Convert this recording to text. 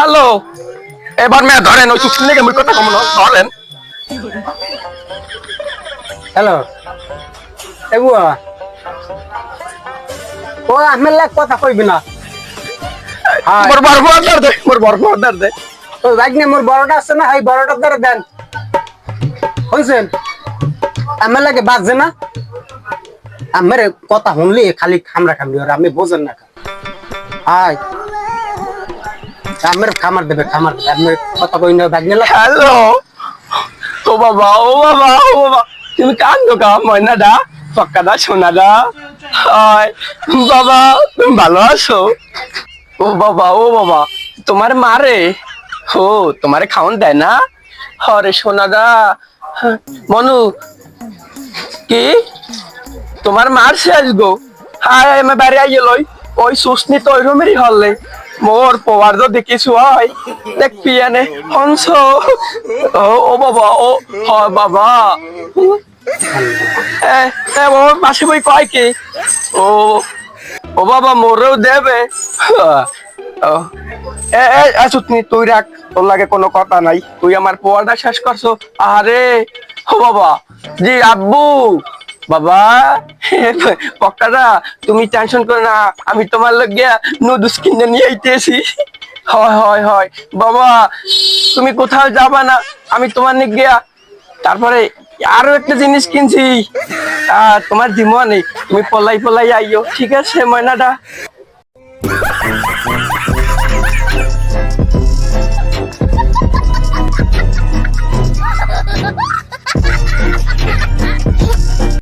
Hello. এবার মেয়ে ধরেন ওই চুক্তি লেগে মুই কথা কম না ধরেন। হ্যালো। এগুয়া ও আমার লাগ কথা কইবি না। মোর বড় বড় দে মোর বড় বড় দে। তো ভাগ্নে মোর বড়টা আছে না এই বড়টা ধরে দেন। শুনছেন? আমার লাগে বাজছে না? আমার কথা শুনলি খালি খামরা খামরি ওর আমি বোঝেন না। হাই। আমার খামার দেবে খামার। লাগে। হ্যালো। ও বাবা ও বাবা ও বাবা। তুমি কান্দো কা ময়নাডা পক্কাদা সোনাদা। হায় বাবা তুমি ভালো আছো? ও বাবা ও বাবা তোমার মারে ও তোমারে খাওন দেয় না? হরে সোনাদা। হ্যাঁ, মনু কি? তোমার মার শেষ গো। হায় আমি বাইরে আইয়ে লই। ওই সুস্নি তো ওই রুমেরই হলে মোর পোয়ার তো দেখিছো হয় দেখ পিয়ানে হংস ও বাবা, ও হয় বাবা। এ ও, মাসে বই কয় কি? ও ও বাবা, মোরেও দেবে। ও, এ এ এ, সুতনি, তুই রাখ, তোর লাগে কোনো কথা নাই। তুই আমার পোয়াটা শেষ করছ। আরে ও বাবা, জি, আব্বু। বাবা পক্কাদা তুমি টেনশন করো না আমি তোমার লগে নুডলস কিনে নিয়ে আইতেছি। হয় হয় হয়। বাবা তুমি কোথাও যাবা না আমি তোমার নিয়ে গিয়া তারপরে আরও একটা জিনিস কিনছি। আহ, তোমার নেই তুমি পলাই পলাই আইও ঠিক আছে ময়নাটা